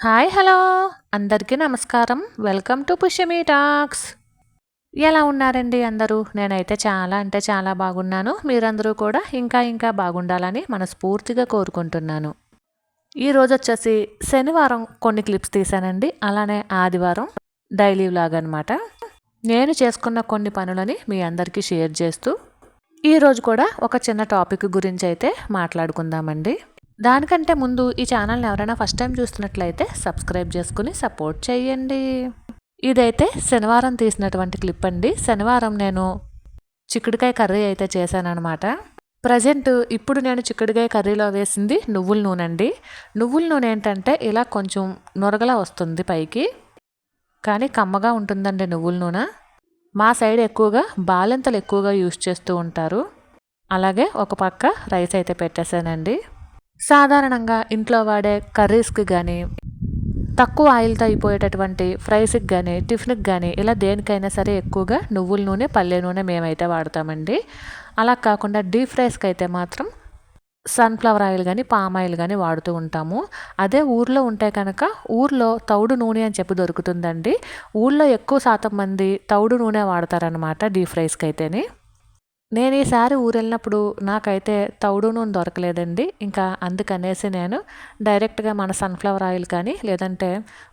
Hi hello. అందరికీ నమస్కారం. Welcome to Pushyami talks. ఎలా ఉన్నారండి అందరూ? నేనైతే చాలా అంటే చాలా బాగున్నాను. మీరందరూ కూడా ఇంకా ఇంకా బాగుండాలని మనస్ఫూర్తిగా కోరుకుంటున్నాను. ఈరోజు వచ్చేసి శనివారం కొన్ని క్లిప్స్ తీశానండి. అలానే ఆదివారం డైలీ వ్లాగ్ అనమాట నేను చేసుకున్న కొన్ని పనులని మీ అందరికీ షేర్ చేస్తూ ఈరోజు కూడా ఒక చిన్న టాపిక్ గురించి అయితే మాట్లాడుకుందామండి. దానికంటే ముందు ఈ ఛానల్ని ఎవరైనా ఫస్ట్ టైం చూస్తున్నట్లయితే సబ్స్క్రైబ్ చేసుకుని సపోర్ట్ చేయండి ఇదైతే శనివారం తీసినటువంటి క్లిప్ అండి. శనివారం నేను చిక్కుడుకాయ కర్రీ అయితే చేశానమాట ప్రజెంట్ ఇప్పుడు నేను చిక్కుడుకాయ కర్రీలో వేసింది నువ్వుల నూనె అండి. నువ్వుల నూనె ఏంటంటే ఇలా కొంచెం నొరగలా వస్తుంది పైకి. కానీ కమ్మగా ఉంటుందండి నువ్వుల నూనె. మా సైడ్ ఎక్కువగా బాలింతలు ఎక్కువగా యూజ్ చేస్తూ ఉంటారు. అలాగే ఒక పక్క రైస్ అయితే పెట్టేశానండి. సాధారణంగా ఇంట్లో వాడే కర్రీస్కి కానీ తక్కువ ఆయిల్తో అయిపోయేటటువంటి ఫ్రైస్కి కానీ టిఫిన్కి కానీ ఇలా దేనికైనా సరే ఎక్కువగా నువ్వుల నూనె పల్లె నూనె మేమైతే వాడతామండి. అలా కాకుండా డీప్ ఫ్రైస్కి అయితే మాత్రం సన్ఫ్లవర్ ఆయిల్ కానీ పామ్ ఆయిల్ కానీ వాడుతూ ఉంటాము. అదే ఊర్లో ఉంటే కనుక ఊర్లో తౌడు నూనె అని చెప్పి దొరుకుతుందండి. ఊళ్ళో ఎక్కువ శాతం మంది తౌడు నూనె వాడతారనమాట డీప్ ఫ్రైస్కి అయితేనే. నేను ఈసారి ఊరు వెళ్ళినప్పుడు నాకైతే తౌడు నూనె దొరకలేదండి. ఇంకా అందుకనేసి నేను డైరెక్ట్గా మన సన్ఫ్లవర్ ఆయిల్ కానీ లేదంటే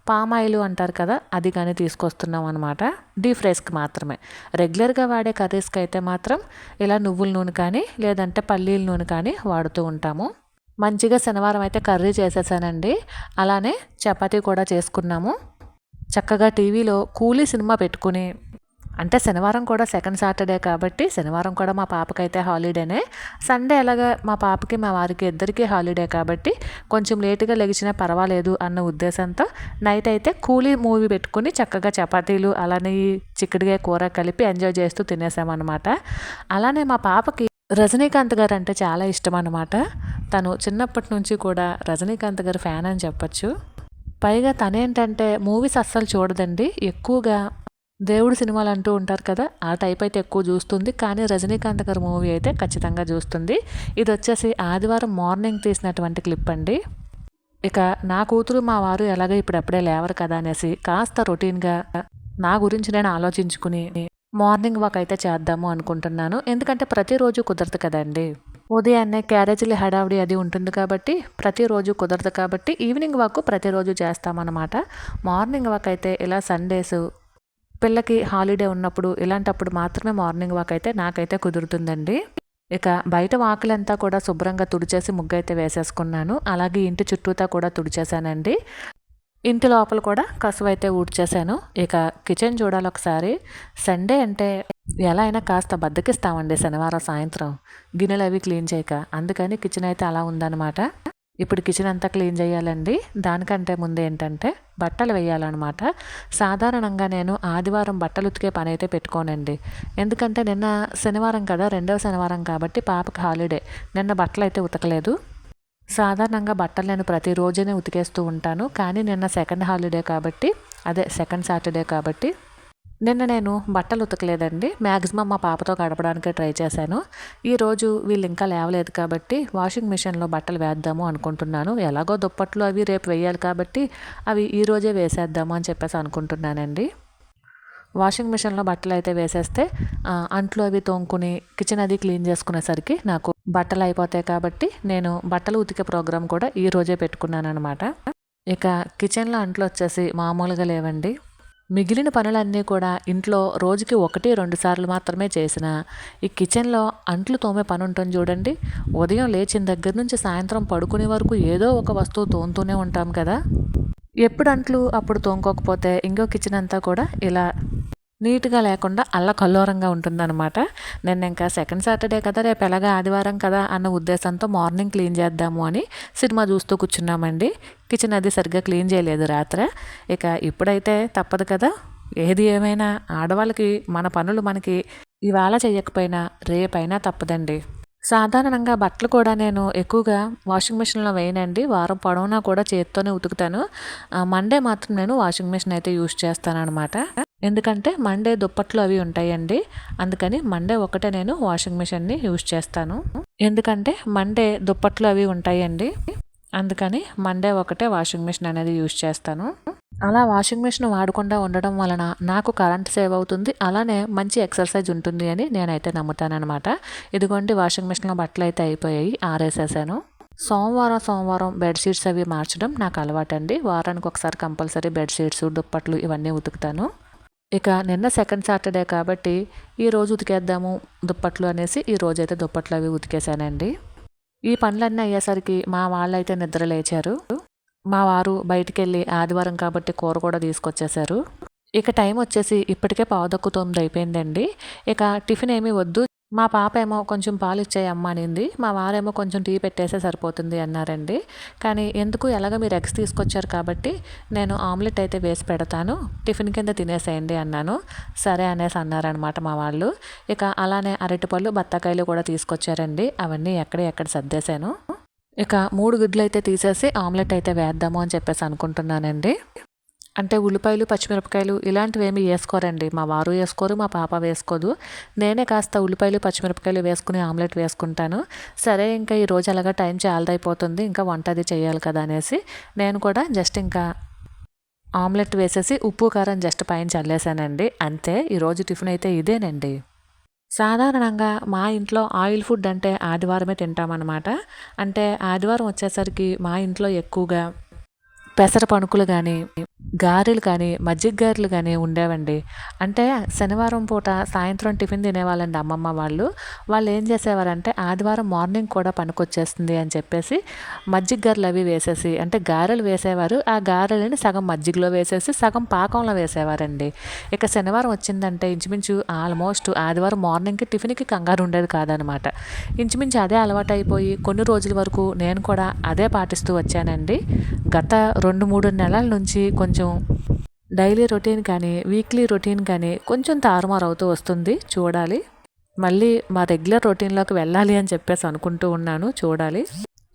పామ్ ఆయిల్ అంటారు కదా అది కానీ తీసుకొస్తున్నాం అనమాట డీప్ ఫ్రైస్కి మాత్రమే. రెగ్యులర్గా వాడే కర్రీస్కి అయితే మాత్రం ఇలా నువ్వుల నూనె కానీ లేదంటే పల్లీల నూనె కానీ వాడుతూ ఉంటాము. మంచిగా శనివారం అయితే కర్రీ చేసేసానండి. అలానే చపాతీ కూడా చేసుకున్నాము. చక్కగా టీవీలో కూలీ సినిమా పెట్టుకుని అంటే శనివారం కూడా సెకండ్ సాటర్డే కాబట్టి శనివారం కూడా మా పాపకైతే హాలిడేనే సండే అలాగా మా పాపకి మా వారికి ఇద్దరికి హాలిడే కాబట్టి కొంచెం లేటుగా లెగిచినా పర్వాలేదు అన్న ఉద్దేశంతో నైట్ అయితే కూలీ మూవీ పెట్టుకుని చక్కగా చపాతీలు అలానే చిక్కుడుగా కూర కలిపి ఎంజాయ్ చేస్తూ తినేసామన్నమాట. అలానే మా పాపకి రజనీకాంత్ గారు అంటే చాలా ఇష్టం అనమాట తను చిన్నప్పటి నుంచి కూడా రజనీకాంత్ గారు ఫ్యాన్ అని చెప్పచ్చు. పైగా తనేంటంటే మూవీస్ అస్సలు చూడదండి. ఎక్కువగా దేవుడు సినిమాలు అంటూ ఉంటారు కదా ఆ టైప్ అయితే ఎక్కువ చూస్తుంది. కానీ రజనీకాంత్ గారి మూవీ అయితే ఖచ్చితంగా చూస్తుంది. ఇది వచ్చేసి ఆదివారం మార్నింగ్ తీసినటువంటి క్లిప్ అండి. ఇక నా కూతురు మా వారు ఎలాగో ఇప్పుడప్పుడే లేవరు కదా అనేసి కాస్త రొటీన్గా నా గురించి నేను ఆలోచించుకుని మార్నింగ్ వాక్ అయితే చేద్దాము అనుకుంటున్నాను. ఎందుకంటే ప్రతిరోజు కుదరదు కదండి. ఉదయాన్నే క్యారేజీలు హడావిడి అది ఉంటుంది కాబట్టి ప్రతిరోజు కుదరదు కాబట్టి ఈవినింగ్ వాక్ ప్రతిరోజు చేస్తామన్నమాట. మార్నింగ్ వాక్ అయితే ఇలా సండేస్ పిల్లకి హాలిడే ఉన్నప్పుడు ఇలాంటప్పుడు మాత్రమే మార్నింగ్ వాక్ అయితే నాకైతే కుదురుతుందండి. ఇక బయట వాకులంతా కూడా శుభ్రంగా తుడిచేసి ముగ్గైతే వేసేసుకున్నాను. అలాగే ఇంటి చుట్టూతా కూడా తుడిచేశానండి. ఇంటి లోపల కూడా కసువు అయితే ఊడ్చేసాను ఇక కిచెన్ చూడాలి ఒకసారి. సండే అంటే ఎలా అయినా కాస్త బద్దకిస్తామండి శనివారం సాయంత్రం. గిన్నెలు అవి క్లీన్ చేయక. అందుకని కిచెన్ అయితే అలా ఉందన్నమాట. ఇప్పుడు కిచెన్ అంతా క్లీన్ చేయాలండి. దానికంటే ముందు ఏంటంటే బట్టలు వేయాలన్నమాట. సాధారణంగా నేను ఆదివారం బట్టలు ఉతికే పని అయితే పెట్టుకోనండి. ఎందుకంటే నిన్న శనివారం కదా రెండవ శనివారం కాబట్టి పాపకి హాలిడే నిన్న బట్టలు అయితే ఉతకలేదు. సాధారణంగా బట్టలు నేను ప్రతిరోజునే ఉతికేస్తూ ఉంటాను. కానీ నిన్న సెకండ్ హాలిడే కాబట్టి అదే సెకండ్ సాటర్డే కాబట్టి నిన్న నేను బట్టలు ఉతకలేదండి. మ్యాక్సిమం మా పాపతో గడపడానికి ట్రై చేశాను. ఈరోజు వీళ్ళు ఇంకా లేవలేదు కాబట్టి వాషింగ్ మిషన్లో బట్టలు వేద్దాము అనుకుంటున్నాను. ఎలాగో దుప్పట్లు అవి రేపు వేయాలి కాబట్టి అవి ఈరోజే వేసేద్దాము అని చెప్పేసి అనుకుంటున్నానండి. వాషింగ్ మిషన్లో బట్టలు అయితే వేసేస్తే అంట్లు అవి తోముకుని కిచెన్ అది క్లీన్ చేసుకునేసరికి నాకు బట్టలు అయిపోతాయి కాబట్టి నేను బట్టలు ఉతికే ప్రోగ్రాం కూడా ఈ రోజే పెట్టుకున్నాను అనమాట ఇక కిచెన్లో అంట్లు వచ్చేసి మామూలుగా లేవండి. మిగిలిన పనులన్నీ కూడా ఇంట్లో రోజుకి ఒకటి రెండు సార్లు మాత్రమే చేసిన ఈ కిచెన్లో అంట్లు తోమే పని ఉంటుంది చూడండి. ఉదయం లేచిన దగ్గర నుంచి సాయంత్రం పడుకునే వరకు ఏదో ఒక వస్తువు తోముతూనే ఉంటాం కదా. ఎప్పుడు అంట్లు అప్పుడు తోముకోకపోతే ఇంకో కిచెన్ అంతా కూడా ఇలా నీట్గా లేకుండా అల్ల కల్లోరంగా ఉంటుందన్నమాట. నేను ఇంకా సెకండ్ సాటర్డే కదా రేపు ఎలాగా ఆదివారం కదా అన్న ఉద్దేశంతో మార్నింగ్ క్లీన్ చేద్దాము అని సినిమా చూస్తూ కూర్చున్నామండి. కిచెన్ అది సరిగ్గా క్లీన్ చేయలేదు రాత్రి. ఇక ఇప్పుడైతే తప్పదు కదా ఏది ఏమైనా ఆడవాళ్ళకి మన పనులు మనకి ఇవాళ చేయకపోయినా రేపైనా తప్పదండి. సాధారణంగా బట్టలు కూడా నేను ఎక్కువగా వాషింగ్ మిషన్లో వేయనండి. వారం పొడవునా కూడా చేతితోనే ఉతుకుతాను. మండే మాత్రం నేను వాషింగ్ మిషన్ అయితే యూజ్ చేస్తాను అనమాట ఎందుకంటే మండే దుప్పట్లు అవి ఉంటాయండి. అందుకని మండే ఒకటే నేను వాషింగ్ మిషన్ని యూజ్ చేస్తాను. ఎందుకంటే మండే దుప్పట్లు అవి ఉంటాయండి. అందుకని మండే ఒకటే వాషింగ్ మిషన్ అనేది యూజ్ చేస్తాను. అలా వాషింగ్ మిషన్ వాడకుండా ఉండడం వలన నాకు కరెంట్ సేవ్ అవుతుంది. అలానే మంచి ఎక్సర్సైజ్ ఉంటుంది అని నేనైతే నమ్ముతానమాట ఇదిగోండి వాషింగ్ మిషన్లో బట్టలు అయితే అయిపోయాయి. ఆరేసేసాను. సోమవారం సోమవారం బెడ్షీట్స్ అవి మార్చడం నాకు అలవాటండి. వారానికి ఒకసారి కంపల్సరీ బెడ్షీట్స్ దుప్పట్లు ఇవన్నీ ఉతుకుతాను. ఇక నిన్న సెకండ్ సాటర్డే కాబట్టి ఈ రోజు ఉతికేద్దాము దుప్పట్లు అనేసి ఈ రోజు అయితే దుప్పట్లు అవి ఉతికేసానండి ఈ పనులన్నీ అయ్యేసరికి మా వాళ్ళైతే నిద్ర లేచారు. మా వారు బయటికి వెళ్ళి ఆదివారం కాబట్టి కూర కూడా తీసుకొచ్చేసారు ఇక టైం వచ్చేసి ఇప్పటికే పావుదక్కు తొమ్మిది అయిపోయిందండి. ఇక టిఫిన్ ఏమీ వద్దు మా పాప ఏమో కొంచెం పాలు ఇచ్చేయమ్మా అనింది మా వారేమో కొంచెం టీ పెట్టేస్తే సరిపోతుంది అన్నారండి. కానీ ఎందుకు ఎలాగ మీరు ఎగ్స్ తీసుకొచ్చారు కాబట్టి నేను ఆమ్లెట్ అయితే వేసి పెడతాను. టిఫిన్ కింద తినేసేయండి అన్నాను. సరే అనేసి అన్నారనమాట మా వాళ్ళు. ఇక అలానే అరటిపళ్ళు బత్తాకాయలు కూడా తీసుకొచ్చారండి. అవన్నీ ఎక్కడ ఎక్కడ సర్దేశాను. ఇక మూడు గుడ్లు అయితే తీసేసి ఆమ్లెట్ అయితే వేద్దాము అని చెప్పేసి అనుకుంటున్నానండి. అంటే ఉల్లిపాయలు పచ్చిమిరపకాయలు ఇలాంటివి ఏమి వేసుకోరండి. మా వారు వేసుకోరు మా పాప వేసుకోదు. నేనే కాస్త ఉల్లిపాయలు పచ్చిమిరపకాయలు వేసుకుని ఆమ్లెట్ వేసుకుంటాను. సరే ఇంకా ఈ రోజు అలాగా టైం చాలదైపోతుంది. ఇంకా వంట అది చేయాలి కదా అనేసి నేను కూడా జస్ట్ ఇంకా ఆమ్లెట్ వేసేసి ఉప్పు కారం జస్ట్ పైన చల్లేసానండి. అంతే ఈరోజు టిఫిన్ అయితే ఇదేనండి. సాధారణంగా మా ఇంట్లో ఆయిల్ ఫుడ్ అంటే ఆదివారమే తింటామన్నమాట. అంటే ఆదివారం వచ్చేసరికి మా ఇంట్లో ఎక్కువగా పెసర పణుకులు కానీ గారెలు కానీ మజ్జిగ గారెలు కానీ ఉండేవండి. అంటే శనివారం పూట సాయంత్రం టిఫిన్ తినేవాళ్ళండి అమ్మమ్మ వాళ్ళు. వాళ్ళు ఏం చేసేవారంటే ఆదివారం మార్నింగ్ కూడా పనికొచ్చేస్తుంది అని చెప్పేసి మజ్జిగ గారెలు అవి వేసేసి అంటే గారెలు వేసేవారు. ఆ గారెలని సగం మజ్జిగలో వేసేసి సగం పాకంలో వేసేవారండి. ఇక శనివారం వచ్చిందంటే ఇంచుమించు ఆల్మోస్ట్ ఆదివారం మార్నింగ్కి టిఫిన్కి కంగారు ఉండేది కాదనమాట. ఇంచుమించు అదే అలవాటు అయిపోయి కొన్ని రోజుల వరకు నేను కూడా అదే పాటిస్తూ వచ్చానండి. గత రెండు మూడు నెలల నుంచి కొంచెం డైలీ రొటీన్ కానీ వీక్లీ రొటీన్ కానీ కొంచెం తారుమారు అవుతూ వస్తుంది చూడాలి. మళ్ళీ మా రెగ్యులర్ రొటీన్లోకి వెళ్ళాలి అని చెప్పేసి అనుకుంటూ ఉన్నాను చూడాలి.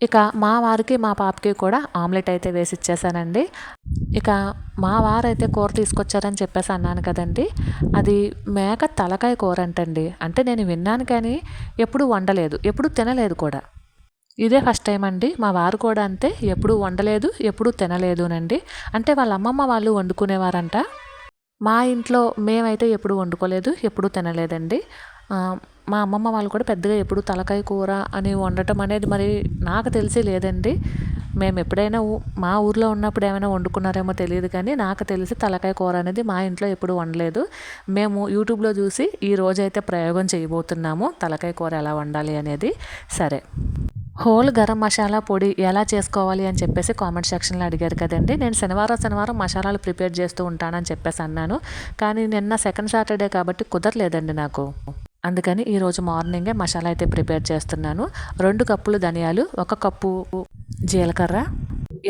ఇక మా వారికి మా పాపకి కూడా ఆమ్లెట్ అయితే వేసి ఇచ్చేసానండి. ఇక మా వారైతే కూర తీసుకొచ్చారని చెప్పేసి అన్నాను కదండి. అది మేక తలకాయ కూర అంటండి. అంటే నేను విన్నాను కానీ ఎప్పుడు వండలేదు. ఎప్పుడు తినలేదు కూడా. ఇదే ఫస్ట్ టైం అండి. మా వారు కూడా అంతే. ఎప్పుడు వండలేదు ఎప్పుడు తినలేదునండి. అంటే వాళ్ళ అమ్మమ్మ వాళ్ళు వండుకునేవారంట. మా ఇంట్లో మేమైతే ఎప్పుడు వండుకోలేదు ఎప్పుడు తినలేదండి. మా అమ్మమ్మ వాళ్ళు కూడా పెద్దగా ఎప్పుడు తలకాయ కూర అని వండటం అనేది మరి నాకు తెలిసి లేదండి. మేము ఎప్పుడైనా మా ఊర్లో ఉన్నప్పుడు ఏమైనా వండుకున్నారేమో తెలియదు కానీ నాకు తెలిసి తలకాయ కూర అనేది మా ఇంట్లో ఎప్పుడు వండలేదు. మేము యూట్యూబ్లో చూసి ఈ రోజైతే ప్రయోగం చేయబోతున్నాము తలకాయ కూర ఎలా వండాలి అనేది. సరే. హోల్ గరం మసాలా పొడి ఎలా చేసుకోవాలి అని చెప్పేసి కామెంట్ సెక్షన్లో అడిగారు కదండి. నేను శనివారం శనివారం మసాలాలు ప్రిపేర్ చేస్తూ ఉంటానని చెప్పేసి అన్నాను. కానీ నిన్న సెకండ్ సాటర్డే కాబట్టి కుదరలేదండి నాకు. అందుకని ఈరోజు మార్నింగే మసాలా అయితే ప్రిపేర్ చేస్తున్నాను. రెండు కప్పులు ధనియాలు ఒక కప్పు జీలకర్ర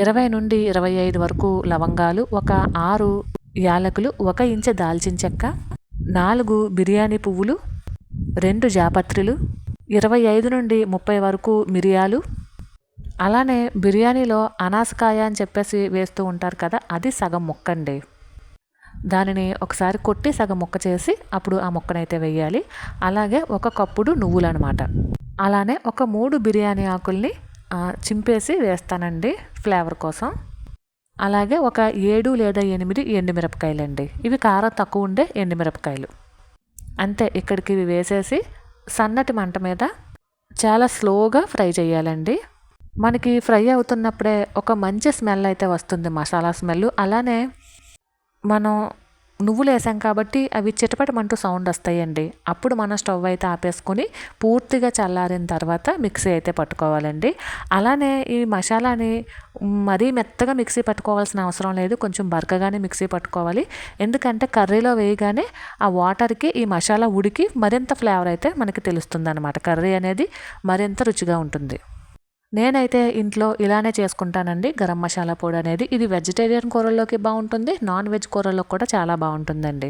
ఇరవై నుండి ఇరవై ఐదు వరకు లవంగాలు ఒక ఆరు యాలకులు ఒక ఇంచు దాల్చిన చెక్క నాలుగు బిర్యానీ పువ్వులు రెండు జాపత్రులు ఇరవై ఐదు నుండి ముప్పై వరకు మిరియాలు. అలానే బిర్యానీలో అనాసకాయ అని చెప్పేసి వేస్తూ ఉంటారు కదా అది సగం ముక్కండి. దానిని ఒకసారి కొట్టి సగం ముక్క చేసి అప్పుడు ఆ ముక్కనైతే వేయాలి. అలాగే ఒక కప్పుడు నువ్వులు అనమాట అలానే ఒక మూడు బిర్యానీ ఆకుల్ని చింపేసి వేస్తానండి ఫ్లేవర్ కోసం. అలాగే ఒక ఏడు లేదా ఎనిమిది ఎండుమిరపకాయలు ఇవి కారం తక్కువ ఉండే ఎండుమిరపకాయలు. అంతే ఇక్కడికి ఇవి వేసేసి సన్నటి మంట మీద చాలా స్లోగా ఫ్రై చేయాలండి. మనకి ఫ్రై అవుతున్నప్పుడే ఒక మంచి స్మెల్ అయితే వస్తుంది మసాలా స్మెల్. అలానే మనం నువ్వులు వేసాం కాబట్టి అవి చిటపటమంటూ సౌండ్ వస్తాయండి. అప్పుడు మనం స్టవ్ అయితే ఆపేసుకొని పూర్తిగా చల్లారిన తర్వాత మిక్సీ అయితే పట్టుకోవాలండి. అలానే ఈ మసాలాని మరీ మెత్తగా మిక్సీ పట్టుకోవాల్సిన అవసరం లేదు. కొంచెం బరకగానే మిక్సీ పట్టుకోవాలి. ఎందుకంటే కర్రీలో వేయగానే ఆ వాటర్కి ఈ మసాలా ఉడికి మరింత ఫ్లేవర్ అయితే మనకి తెలుస్తుంది అనమాట కర్రీ అనేది మరింత రుచిగా ఉంటుంది. నేనైతే ఇంట్లో ఇలానే చేసుకుంటానండి. గరం మసాలా పొడి అనేది. ఇది వెజిటేరియన్ కూరల్లోకి బాగుంటుంది. నాన్ వెజ్ కూరల్లో కూడా చాలా బాగుంటుందండి.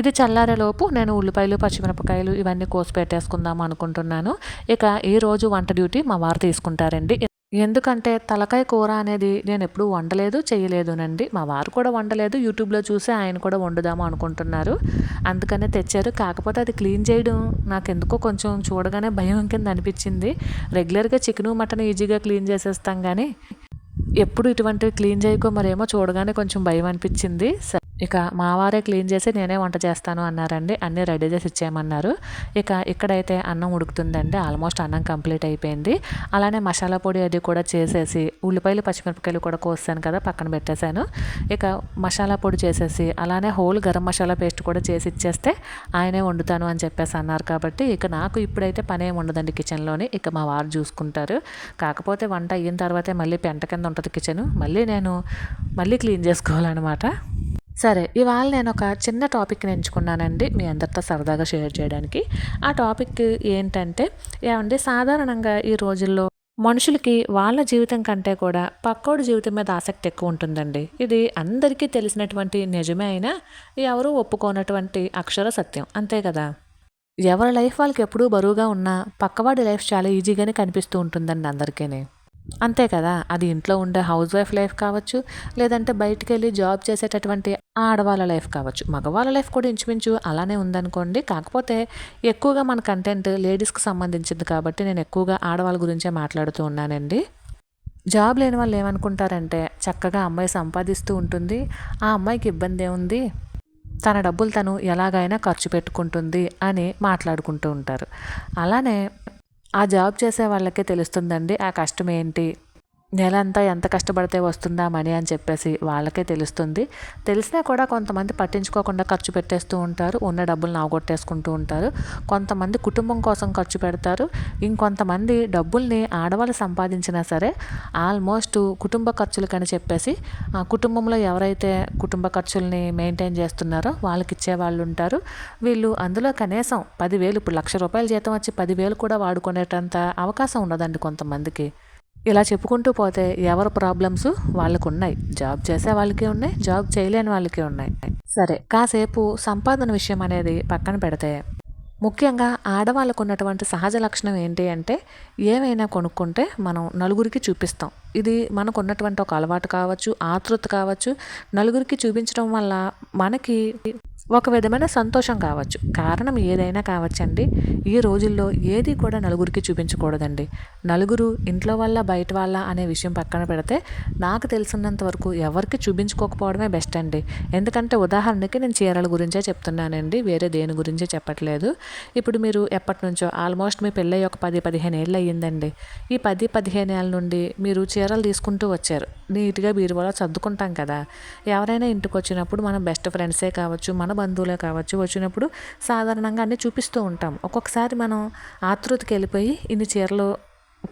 ఇది చల్లారేలోపు నేను ఉల్లిపాయలు పచ్చిమిరపకాయలు ఇవన్నీ కోసి పెట్టేసుకుందాం అనుకుంటున్నాను. ఇక ఈరోజు వంట డ్యూటీ మా వారు తీసుకుంటారండి. ఎందుకంటే తలకాయ కూర అనేది నేను ఎప్పుడూ వండలేదు చేయలేదునండి. మా వారు కూడా వండలేదు. యూట్యూబ్లో చూసి ఆయన కూడా వండుదాము అనుకుంటున్నారు. అందుకనే తెచ్చారు. కాకపోతే అది క్లీన్ చేయడం నాకు ఎందుకో కొంచెం చూడగానే భయం కింద అనిపించింది. రెగ్యులర్గా చికెను మటన్ ఈజీగా క్లీన్ చేసేస్తాం కానీ ఎప్పుడు ఇటువంటివి క్లీన్ చేయకో మరేమో చూడగానే కొంచెం భయం అనిపించింది. సరే ఇక మా వారే క్లీన్ చేసి నేనే వంట చేస్తాను అన్నారండి. అన్నీ రెడీ చేసి ఇచ్చేయమన్నారు. ఇక ఇక్కడైతే అన్నం ఉడుకుతుందండి. ఆల్మోస్ట్ అన్నం కంప్లీట్ అయిపోయింది. అలానే మసాలా పొడి అది కూడా చేసేసి ఉల్లిపాయలు పచ్చిమిరపకాయలు కూడా కోసాను కదా పక్కన పెట్టేశాను. ఇక మసాలా పొడి చేసేసి అలానే హోల్ గరం మసాలా పేస్ట్ కూడా చేసి ఇచ్చేస్తే ఆయనే వండుతాను అని చెప్పేసి అన్నారు కాబట్టి ఇక నాకు ఇప్పుడైతే పని ఏమి ఉండదండి కిచెన్లోని. ఇక మా వారు చూసుకుంటారు. కాకపోతే వంట అయిన తర్వాతే మళ్ళీ పెంట కింద ఉంటుంది కిచెన్. మళ్ళీ నేను మళ్ళీ క్లీన్ చేసుకోవాలన్నమాట. సరే ఇవాళ నేను ఒక చిన్న టాపిక్ని ఎంచుకున్నానండి మీ అందరితో సరదాగా షేర్ చేయడానికి. ఆ టాపిక్ ఏంటంటే ఏమండి సాధారణంగా ఈ రోజుల్లో మనుషులకి వాళ్ళ జీవితం కంటే కూడా పక్కోడి జీవితం మీద ఆసక్తి ఎక్కువ ఉంటుందండి. ఇది అందరికీ తెలిసినటువంటి నిజమే అయినా ఎవరూ ఒప్పుకోనటువంటి అక్షర సత్యం. అంతే కదా? ఎవరి లైఫ్ వాళ్ళకి ఎప్పుడూ బరువుగా ఉన్నా పక్కవాడి లైఫ్ చాలా ఈజీగానే కనిపిస్తూ ఉంటుందండి అందరికీనే. అంతే కదా. అది ఇంట్లో ఉండే హౌస్ వైఫ్ లైఫ్ కావచ్చు లేదంటే బయటికి వెళ్ళి జాబ్ చేసేటటువంటి ఆడవాళ్ళ లైఫ్ కావచ్చు. మగవాళ్ళ లైఫ్ కూడా ఇంచుమించు అలానే ఉందనుకోండి. కాకపోతే ఎక్కువగా మన కంటెంట్ లేడీస్కి సంబంధించింది కాబట్టి నేను ఎక్కువగా ఆడవాళ్ళ గురించే మాట్లాడుతూ ఉన్నానండి. జాబ్ లేని వాళ్ళు ఏమనుకుంటారంటే చక్కగా అమ్మాయి సంపాదిస్తూ ఉంటుంది. ఆ అమ్మాయికి ఇబ్బంది ఏముంది? తన డబ్బులు తను ఎలాగైనా ఖర్చు పెట్టుకుంటుంది అని మాట్లాడుకుంటూ ఉంటారు. అలానే ఆ జాబ్ చేసే వాళ్ళకే తెలుస్తుందండి. ఆ కష్టం ఏంటి? నెలంతా ఎంత కష్టపడితే వస్తుందా మనీ అని చెప్పేసి వాళ్ళకే తెలుస్తుంది. తెలిసినా కూడా కొంతమంది పట్టించుకోకుండా ఖర్చు పెట్టేస్తూ ఉంటారు ఉన్న డబ్బులు నాగొట్టేసుకుంటూ ఉంటారు. కొంతమంది కుటుంబం కోసం ఖర్చు పెడతారు. ఇంకొంతమంది డబ్బుల్ని ఆడవాళ్ళు సంపాదించినా సరే ఆల్మోస్ట్ కుటుంబ ఖర్చులకని చెప్పేసి ఆ కుటుంబంలో ఎవరైతే కుటుంబ ఖర్చుల్ని మెయింటైన్ చేస్తున్నారో వాళ్ళకి ఇచ్చే వాళ్ళు ఉంటారు వీళ్ళు అందులో కనీసం పదివేలు ఇప్పుడు లక్ష రూపాయల జీతం వచ్చి పదివేలు కూడా వాడుకునేటంత అవకాశం ఉండదండి కొంతమందికి. ఇలా చెప్పుకుంటూ పోతే ఎవరి ప్రాబ్లమ్స్ వాళ్ళకు ఉన్నాయి జాబ్ చేసే వాళ్ళకి ఉన్నాయి జాబ్ చేయలేని వాళ్ళకి ఉన్నాయి. సరే కాసేపు సంపాదన విషయం అనేది పక్కన పెడితే ముఖ్యంగా ఆడవాళ్ళకు ఉన్నటువంటి సహజ లక్షణం ఏంటి అంటే ఏమైనా కొనుక్కుంటే మనం నలుగురికి చూపిస్తాం. ఇది మనకు ఉన్నటువంటి ఒక అలవాటు కావచ్చు ఆతృత కావచ్చు. నలుగురికి చూపించడం వల్ల మనకి ఒక విధమైన సంతోషం కావచ్చు. కారణం ఏదైనా కావచ్చండి. ఈ రోజుల్లో ఏది కూడా నలుగురికి చూపించకూడదండి. నలుగురు ఇంట్లో వల్ల బయట వాళ్ళ అనే విషయం పక్కన పెడితే నాకు తెలిసినంత వరకు ఎవరికి చూపించుకోకపోవడమే బెస్ట్ అండి ఎందుకంటే ఉదాహరణకి నేను చీరల గురించే చెప్తున్నానండి. వేరే దేని గురించే చెప్పట్లేదు. ఇప్పుడు మీరు ఎప్పటి నుంచో ఆల్మోస్ట్ మీ పిల్లయ్య ఒక పది పదిహేను ఏళ్ళు అయ్యిందండి. ఈ పది పదిహేను ఏళ్ళ నుండి మీరు చీరలు తీసుకుంటూ వచ్చారు. నీట్గా బీరువాలో సర్దుకుంటాం కదా. ఎవరైనా ఇంటికి వచ్చినప్పుడు మనం బెస్ట్ ఫ్రెండ్సే కావచ్చు. మన బంధువులే కావచ్చు వచ్చినప్పుడు సాధారణంగా అన్నీ చూపిస్తూ ఉంటాం. ఒక్కొక్కసారి మనం ఆతృతకి వెళ్ళిపోయి ఇన్ని చీరలు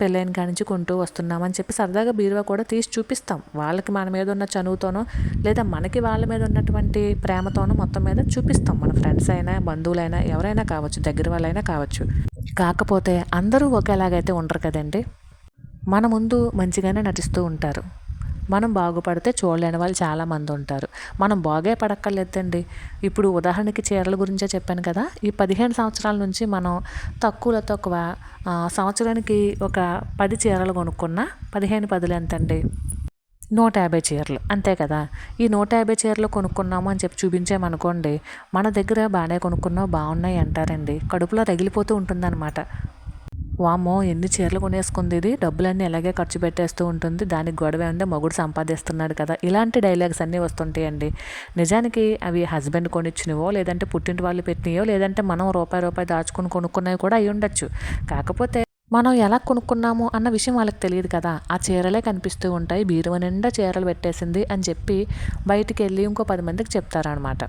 పెళ్ళైన కానించి కొంటూ వస్తున్నామని చెప్పి సరదాగా బీరువా కూడా తీసి చూపిస్తాం. వాళ్ళకి మన మీద ఉన్న చనువుతోనో లేదా మనకి వాళ్ళ మీద ఉన్నటువంటి ప్రేమతోనో మొత్తం మీద చూపిస్తాం. మన ఫ్రెండ్స్ అయినా బంధువులైనా ఎవరైనా కావచ్చు దగ్గర వాళ్ళైనా కావచ్చు. కాకపోతే అందరూ ఒకేలాగైతే ఉండరు కదండి. మన ముందు మంచిగానే నటిస్తూ ఉంటారు. మనం బాగుపడితే చూడలేని వాళ్ళు చాలామంది ఉంటారు. మనం బాగే పడక్కర్లేదండి. ఇప్పుడు ఉదాహరణకి చీరల గురించే చెప్పాను కదా. ఈ పదిహేను సంవత్సరాల నుంచి మనం తక్కువలో తక్కువ సంవత్సరానికి ఒక పది చీరలు కొనుక్కున్నా పదిహేను పదులు ఎంతండి? నూట యాభై చీరలు. అంతే కదా. ఈ నూట యాభై చీరలు కొనుక్కున్నాము అని చెప్పి చూపించామనుకోండి మన దగ్గర బాగానే కొనుక్కున్నావు బాగున్నాయి అంటారండి. కడుపులో రగిలిపోతూ ఉంటుందన్నమాట. వామ్మో ఎన్ని చీరలు కొనేసుకుంది ఇది? డబ్బులన్నీ ఎలాగే ఖర్చు పెట్టేస్తూ ఉంటుంది. దానికి గొడవ ఉంటే మొగుడు సంపాదిస్తున్నాడు కదా. ఇలాంటి డైలాగ్స్ అన్నీ వస్తుంటాయండి. నిజానికి అవి హస్బెండ్ కొనిచ్చినవో లేదంటే పుట్టింటి వాళ్ళు పెట్టినయో లేదంటే మనం రూపాయి రూపాయి దాచుకుని కొనుక్కున్నవి కూడా అయి ఉండొచ్చు. కాకపోతే మనం ఎలా కొనుక్కున్నాము అన్న విషయం వాళ్ళకి తెలియదు కదా. ఆ చీరలే కనిపిస్తూ ఉంటాయి. బీరువ నిండా చీరలు పెట్టేసింది అని చెప్పి బయటికి వెళ్ళి ఇంకో పది మందికి చెప్తారనమాట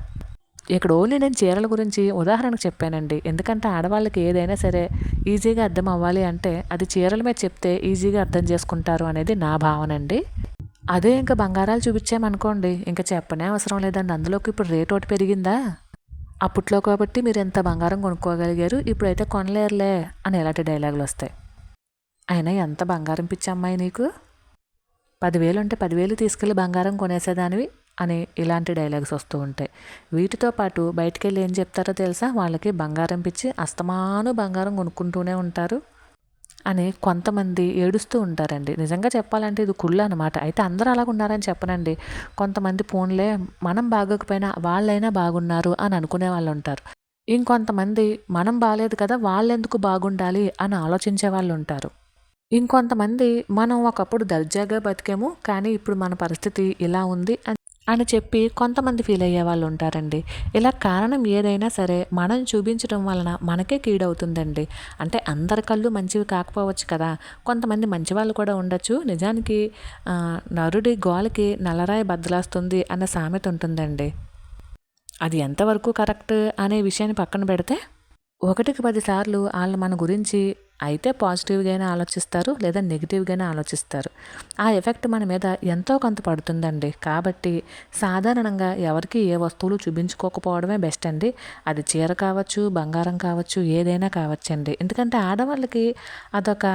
ఇక్కడ ఓన్లీ నేను చీరల గురించి ఉదాహరణకు చెప్పానండి. ఎందుకంటే ఆడవాళ్ళకి ఏదైనా సరే ఈజీగా అర్థం అవ్వాలి అంటే అది చీరల మీద చెప్తే ఈజీగా అర్థం చేసుకుంటారు అనేది నా భావన అండి అదే ఇంకా బంగారాలు చూపించామనుకోండి ఇంకా చెప్పనే అవసరం లేదండి. అందులోకి ఇప్పుడు రేట్ ఒకటి పెరిగిందా? అప్పట్లో కాబట్టి మీరు ఎంత బంగారం కొనుక్కోగలిగారు ఇప్పుడైతే కొనలేరులే అని ఎలాంటి డైలాగులు వస్తాయి. అయినా ఎంత బంగారం పిచ్చమ్మాయి నీకు? పదివేలు ఉంటే పదివేలు తీసుకెళ్ళి బంగారం కొనేసేదానివి. అని ఇలాంటి డైలాగ్స్ వస్తూ ఉంటాయి. వీటితో పాటు బయటికి వెళ్ళి ఏం చెప్తారో తెలుసా? వాళ్ళకి బంగారం పిచ్చి అస్తమాను బంగారం కొనుక్కుంటూనే ఉంటారు అని కొంతమంది ఏడుస్తూ ఉంటారండి. నిజంగా చెప్పాలంటే ఇది కుళ్ళు అనమాట అయితే అందరూ అలాగ ఉన్నారని చెప్పనండి. కొంతమంది ఫోన్లే మనం బాగోకపోయినా వాళ్ళైనా బాగున్నారు అని అనుకునే వాళ్ళు ఉంటారు. ఇంకొంతమంది మనం బాగాలేదు కదా వాళ్ళెందుకు బాగుండాలి అని ఆలోచించే వాళ్ళు ఉంటారు. ఇంకొంతమంది మనం ఒకప్పుడు దర్జాగా బతికాము కానీ ఇప్పుడు మన పరిస్థితి ఇలా ఉంది అని అని చెప్పి కొంతమంది ఫీల్ అయ్యే వాళ్ళు ఉంటారండి. ఇలా కారణం ఏదైనా సరే మనం చూపించడం వలన మనకే కీడవుతుందండి. అంటే అందరి కళ్ళు మంచివి కాకపోవచ్చు కదా. కొంతమంది మంచి వాళ్ళు కూడా ఉండొచ్చు. నిజానికి నరుడి గోలకి నల్లరాయి బద్దలాస్తుంది అన్న సామెత ఉంటుందండి. అది ఎంతవరకు కరెక్ట్ అనే విషయాన్ని పక్కన పెడితే ఒకటికి పదిసార్లు వాళ్ళు మన గురించి అయితే పాజిటివ్గానే ఆలోచిస్తారు లేదా నెగిటివ్గానే ఆలోచిస్తారు. ఆ ఎఫెక్ట్ మన మీద ఎంతో కొంత పడుతుందండి. కాబట్టి సాధారణంగా ఎవరికి ఏ వస్తువులు చూపించుకోకపోవడమే బెస్ట్ అండి. అది చీర కావచ్చు బంగారం కావచ్చు ఏదైనా కావచ్చండి. ఎందుకంటే ఆడవాళ్ళకి అదొక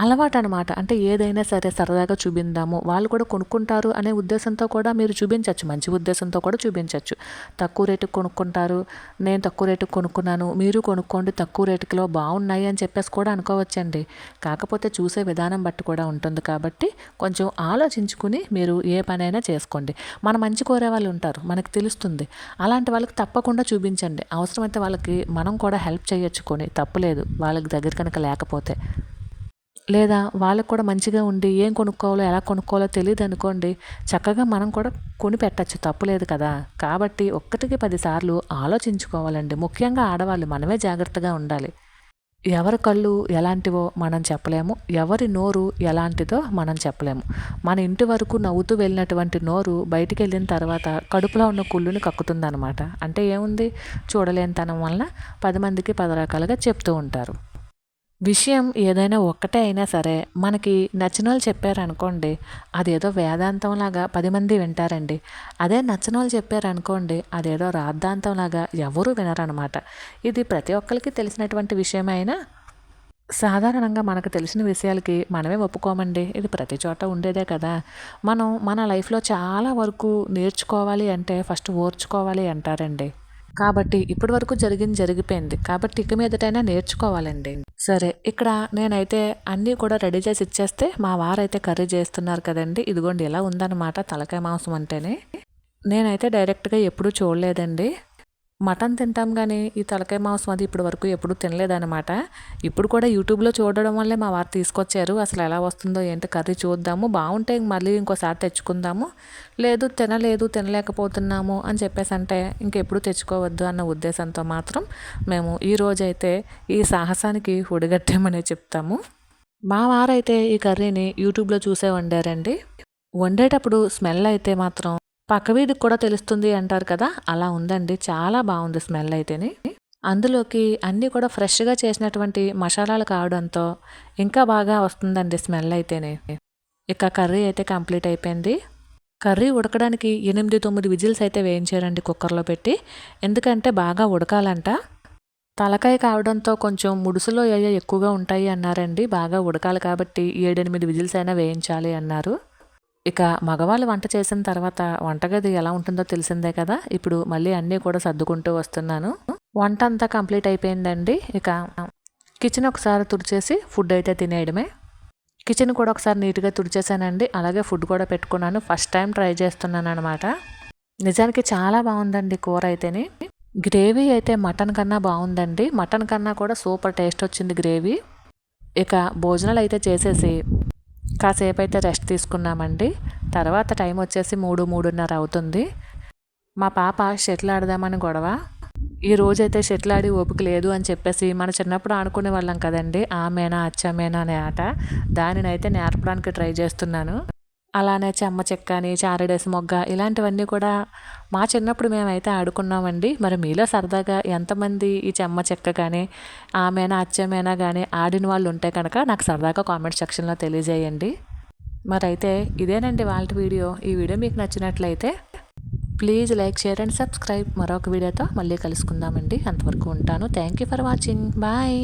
అలవాటు అనమాట అంటే ఏదైనా సరే సరదాగా చూపిందాము. వాళ్ళు కూడా కొనుక్కుంటారు అనే ఉద్దేశంతో కూడా మీరు చూపించవచ్చు మంచి ఉద్దేశంతో కూడా చూపించవచ్చు తక్కువ రేటుకి కొనుక్కుంటారు. నేను తక్కువ రేటుకి కొనుక్కున్నాను. మీరు కొనుక్కోండి. తక్కువ రేటుకిలో బాగున్నాయి అని చెప్పేసి కూడా అనుకోవచ్చండి. కాకపోతే చూసే విధానం బట్టి కూడా ఉంటుంది కాబట్టి కొంచెం ఆలోచించుకుని మీరు ఏ పనైనా చేసుకోండి. మన మంచి కోరే వాళ్ళు ఉంటారు. మనకు తెలుస్తుంది. అలాంటి వాళ్ళకి తప్పకుండా చూపించండి. అవసరమైతే వాళ్ళకి మనం కూడా హెల్ప్ చేయొచ్చు. కొని తప్పులేదు వాళ్ళకి దగ్గర కనుక లేకపోతే. లేదా వాళ్ళకు కూడా మంచిగా ఉండి ఏం కొనుక్కోవాలో ఎలా కొనుక్కోవాలో తెలియదు అనుకోండి చక్కగా మనం కూడా కొని పెట్టచ్చు తప్పులేదు కదా. కాబట్టి ఒక్కటికి పదిసార్లు ఆలోచించుకోవాలండి. ముఖ్యంగా ఆడవాళ్ళు మనమే జాగ్రత్తగా ఉండాలి. ఎవరి కళ్ళు ఎలాంటివో మనం చెప్పలేము. ఎవరి నోరు ఎలాంటిదో మనం చెప్పలేము. మన ఇంటి వరకు నవ్వుతూ వెళ్ళినటువంటి నోరు బయటికి వెళ్ళిన తర్వాత కడుపులో ఉన్న కుళ్ళుని కక్కుతుందనమాట అంటే ఏముంది? చూడలేనితనం వలన పది మందికి పది రకాలుగా చెప్తూ ఉంటారు. విషయం ఏదైనా ఒక్కటే అయినా సరే మనకి నచ్చిన వాళ్ళు చెప్పారనుకోండి అదేదో వేదాంతంలాగా పది మంది వింటారండి. అదే నచ్చిన వాళ్ళు చెప్పారనుకోండి అదేదో రాద్ధాంతంలాగా ఎవరూ వినరనమాట. ఇది ప్రతి ఒక్కరికి తెలిసినటువంటి విషయమైనా సాధారణంగా మనకు తెలిసిన విషయాలకి మనమే ఒప్పుకోమండి. ఇది ప్రతి చోట ఉండేదే కదా. మనం మన లైఫ్లో చాలా వరకు నేర్చుకోవాలి అంటే ఫస్ట్ ఓర్చుకోవాలి అంటారండి. కాబట్టి ఇప్పటి వరకు జరిగింది జరిగిపోయింది. కాబట్టి ఇక మీదటైనా నేర్చుకోవాలండి. సరే ఇక్కడ నేనైతే అన్నీ కూడా రెడీ చేసి ఇచ్చేస్తే మా వారైతే కర్రీ చేస్తున్నారు కదండి. ఇదిగోండి ఎలా ఉందన్నమాట తలకాయ మాంసం అంటేనే. నేనైతే డైరెక్ట్గా ఎప్పుడూ చూడలేదండి. మటన్ తింటాం కానీ ఈ తలకాయ మాంసం అది ఇప్పటి వరకు ఎప్పుడు తినలేదనమాట ఇప్పుడు కూడా యూట్యూబ్లో చూడడం వల్లే మా వారు తీసుకొచ్చారు. అసలు ఎలా వస్తుందో ఏంటి కర్రీ చూద్దాము. బాగుంటే మళ్ళీ ఇంకోసారి తెచ్చుకుందాము. లేదు తినలేదు తినలేకపోతున్నాము అని చెప్పేసి అంటే ఇంకెప్పుడు తెచ్చుకోవద్దు అన్న ఉద్దేశంతో మాత్రం మేము ఈ రోజైతే ఈ సాహసానికి ఉడిగట్టామనే చెప్తాము. మా వారైతే ఈ కర్రీని యూట్యూబ్లో చూసే వండారండి. వండేటప్పుడు స్మెల్ అయితే మాత్రం పక్క వీధికి కూడా తెలుస్తుంది అంటారు కదా అలా ఉందండి. చాలా బాగుంది స్మెల్ అయితేనే. అందులోకి అన్నీ కూడా ఫ్రెష్గా చేసినటువంటి మసాలాలు కావడంతో ఇంకా బాగా వస్తుందండి స్మెల్ అయితేనే. ఇక కర్రీ అయితే కంప్లీట్ అయిపోయింది. కర్రీ ఉడకడానికి ఎనిమిది తొమ్మిది విజిల్స్ అయితే వేయించారండి కుక్కర్లో పెట్టి. ఎందుకంటే బాగా ఉడకాలంట. తలకాయ కావడంతో కొంచెం ముడుసులో అయ్యే ఎక్కువగా ఉంటాయి అన్నారండి. బాగా ఉడకాలి కాబట్టి ఏడెనిమిది విజిల్స్ అయినా వేయించాలి అన్నారు. ఇక మగవాళ్ళు వంట చేసిన తర్వాత వంటగది ఎలా ఉంటుందో తెలిసిందే కదా. ఇప్పుడు మళ్ళీ అన్నీ కూడా సర్దుకుంటూ వస్తున్నాను. వంట అంతా కంప్లీట్ అయిపోయిందండి. ఇక కిచెన్ ఒకసారి తుడిచేసి ఫుడ్ అయితే తినేయడమే. కిచెన్ కూడా ఒకసారి నీట్గా తుడిచేసానండి. అలాగే ఫుడ్ కూడా పెట్టుకున్నాను. ఫస్ట్ టైం ట్రై చేస్తున్నాను అనమాట నిజానికి చాలా బాగుందండి కూర అయితేనే. గ్రేవీ అయితే మటన్ కన్నా బాగుందండి. మటన్ కన్నా కూడా సూపర్ టేస్ట్ వచ్చింది గ్రేవీ. ఇక భోజనాలు అయితే చేసేసి కాసేపు అయితే రెస్ట్ తీసుకున్నామండి. తర్వాత టైం వచ్చేసి మూడు మూడున్నర అవుతుంది. మా పాప షెటిల్ ఆడదామని గొడవ. ఈ రోజైతే షెటిల్ ఆడి ఓపిక లేదు అని చెప్పేసి మన చిన్నప్పుడు ఆడుకునే వాళ్ళం కదండి. ఆమెనా అచ్చమేనా అనే ఆట. దానినైతే నేర్పడానికి ట్రై చేస్తున్నాను. అలానే చెమ్మ చెక్క అని చారడేసి మొగ్గ ఇలాంటివన్నీ కూడా మా చిన్నప్పుడు మేమైతే ఆడుకున్నామండి. మరి మీలో సరదాగా ఎంతమంది ఈ చెమ్మ చెక్క కానీ ఆమెనా అచ్చమేనా కానీ ఆడిన వాళ్ళు ఉంటే కనుక నాకు సరదాగా కామెంట్ సెక్షన్లో తెలియజేయండి. మరి అయితే ఇదేనండి వాళ్ళ వీడియో. ఈ వీడియో మీకు నచ్చినట్లయితే please like share and subscribe. మరొక వీడియోతో మళ్ళీ కలుసుకుందామండి. అంతవరకు ఉంటాను. Thank you for watching. Bye.